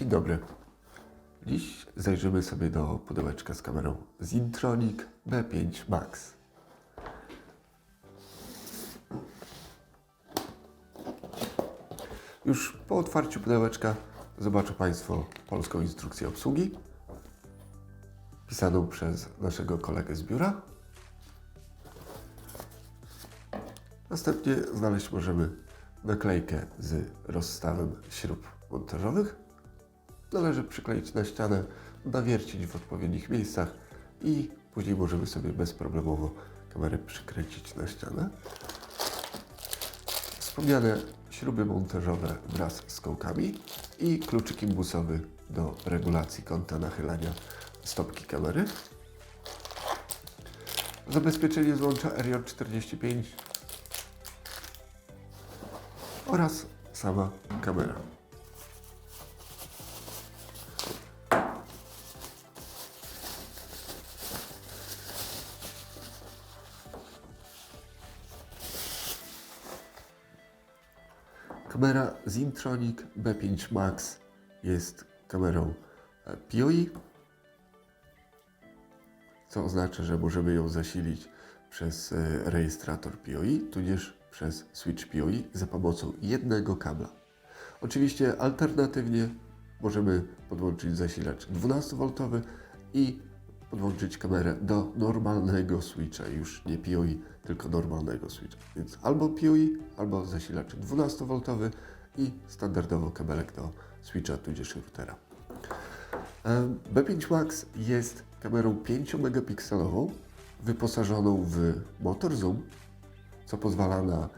Dzień dobry. Dziś zajrzymy sobie do pudełeczka z kamerą Zintronic B5 Max. Już po otwarciu pudełeczka zobaczą Państwo polską instrukcję obsługi, pisaną przez naszego kolegę z biura. Następnie znaleźć możemy naklejkę z rozstawem śrub montażowych. Należy przykleić na ścianę, nawiercić w odpowiednich miejscach i później możemy sobie bezproblemowo kamerę przykręcić na ścianę. Wspomniane śruby montażowe wraz z kołkami i kluczyk imbusowy do regulacji kąta nachylania stopki kamery. Zabezpieczenie złącza RJ45 oraz sama kamera. Kamera Zintronic B5 Max jest kamerą e, POI, co oznacza, że możemy ją zasilić przez e, rejestrator POI, tudzież przez switch POI za pomocą jednego kabla. Oczywiście alternatywnie możemy podłączyć zasilacz 12V i podłączyć kamerę do normalnego switcha, już nie POI, tylko normalnego switcha. Więc albo POI, albo zasilacz 12V i standardowo kabelek do switcha, tudzież routera. E, B5 Max jest kamerą 5-megapikselową, wyposażoną w motor zoom, co pozwala na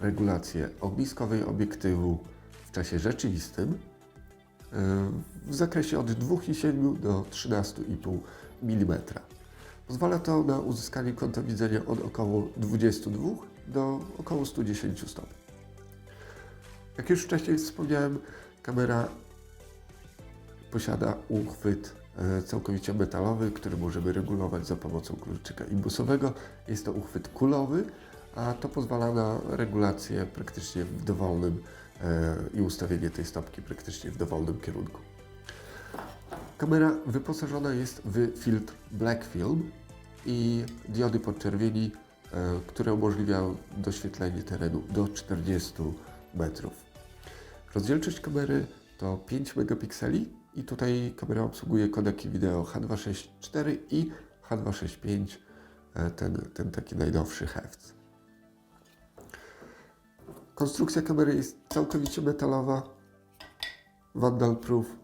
regulację ogniskowej obiektywu w czasie rzeczywistym w zakresie od 2,7 do 13,5 mm. Pozwala to na uzyskanie kąta widzenia od około 22 do około 110 stopni. Jak już wcześniej wspomniałem, kamera posiada uchwyt e, całkowicie metalowy, który możemy regulować za pomocą kluczyka imbusowego. Jest to uchwyt kulowy, a to pozwala na regulację praktycznie w dowolnym e, i ustawienie tej stopki praktycznie w dowolnym kierunku. Kamera wyposażona jest w filtr Black Film i diody podczerwieni, e, które umożliwiają doświetlenie terenu do 40 metrów. Rozdzielczość kamery to 5 megapikseli i tutaj kamera obsługuje kodeki wideo H264 i H265, e, ten, ten taki najnowszy heft. Konstrukcja kamery jest całkowicie metalowa, vandal proof